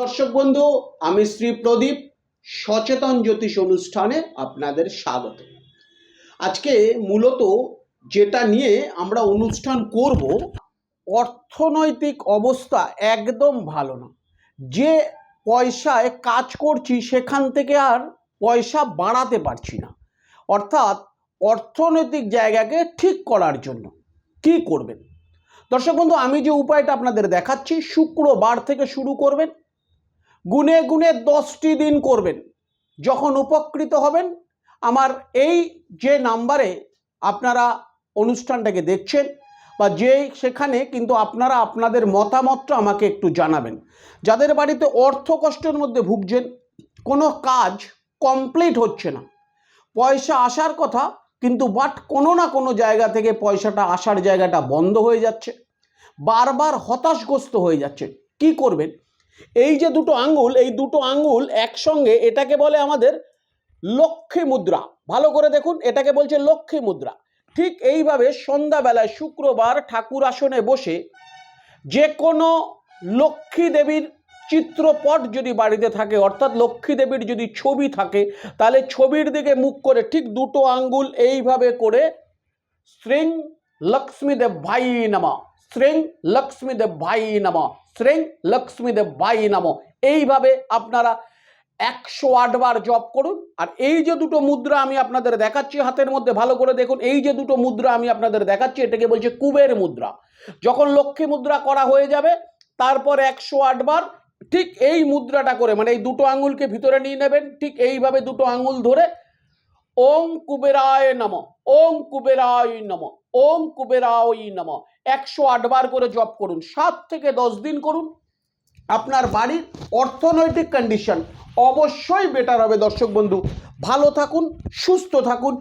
দর্শক বন্ধু, আমি শ্রী প্রদীপ, সচেতন জ্যোতিষ অনুষ্ঠানে আপনাদের স্বাগত। আজকে মূলত যেটা নিয়ে আমরা অনুষ্ঠান করব, অর্থনৈতিক অবস্থা একদম ভালো না। যে পয়সায় কাজ করছি, সেখান থেকে আর পয়সা বাড়াতে পারছি না। অর্থাৎ অর্থনৈতিক জায়গাকে ঠিক করার জন্য কি করবেন? দর্শক বন্ধু, আমি যে উপায়টা আপনাদের দেখাচ্ছি, শুক্রবার থেকে শুরু করবেন। গুনে গুনে দশটি দিন করবেন। যখন উপকৃত হবেন, আমার এই যে নাম্বারে আপনারা অনুষ্ঠানটাকে দেখছেন বা যে সেখানে কিন্তু আপনারা আপনাদের মতামতটা আমাকে একটু জানাবেন। যাদের বাড়িতে অর্থ কষ্টের মধ্যে ভুগছেন, কোনো কাজ কমপ্লিট হচ্ছে না। পয়সা আসার কথা কিন্তু বাট কোনো না কোনো জায়গা থেকে পয়সাটা আসার জায়গাটা বন্ধ হয়ে যাচ্ছে। বারবার হতাশগ্রস্ত হয়ে যাচ্ছে কি করবেন? এই যে দুটো আঙ্গুল, এই দুটো আঙ্গুল একসঙ্গে, এটাকে বলে আমাদের লক্ষ্মী মুদ্রা। ভালো করে দেখুন, এটাকে বলছে লক্ষ্মী মুদ্রা। ঠিক এইভাবে সন্ধ্যাবেলায় শুক্রবার ঠাকুর আসনে বসে যে কোনো লক্ষ্মী দেবীর চিত্রপট যদি বাড়িতে থাকে, অর্থাৎ লক্ষ্মী দেবীর যদি ছবি থাকে, তাহলে ছবির দিকে মুখ করে ঠিক দুটো আঙ্গুল এইভাবে করে শ্রীং লক্ষ্মীদেব ভাই নামা। শ্রীং লক্ষ্মীদেব ভাই নামা। শ্রীং লক্ষ্মীদেব ভাই নাম। এইভাবে আপনারা একশো আটবার জপ করুন। আর এই যে দুটো মুদ্রা আমি আপনাদের দেখাচ্ছি হাতের মধ্যে, ভালো করে দেখুন, এই যে দুটো মুদ্রা আমি আপনাদের দেখাচ্ছি, এটাকে বলছে কুবের মুদ্রা। যখন লক্ষ্মী মুদ্রা করা হয়ে যাবে, তারপর একশো আটবার ঠিক এই মুদ্রাটা করে মানে এই দুটো আঙুলকে ভিতরে নিয়ে নেবেন, ঠিক এইভাবে দুটো আঙুল ধরে ওম কুবেরায় নম, ওম কুবেরায় নম, ওম কুবেরায় নম। একশো আটবার করে জপ করুন, সাত থেকে দশ দিন করুন। আপনার বাড়ির অর্থনৈতিক কন্ডিশন অবশ্যই বেটার হবে দর্শক বন্ধু। ভালো থাকুন, সুস্থ থাকুন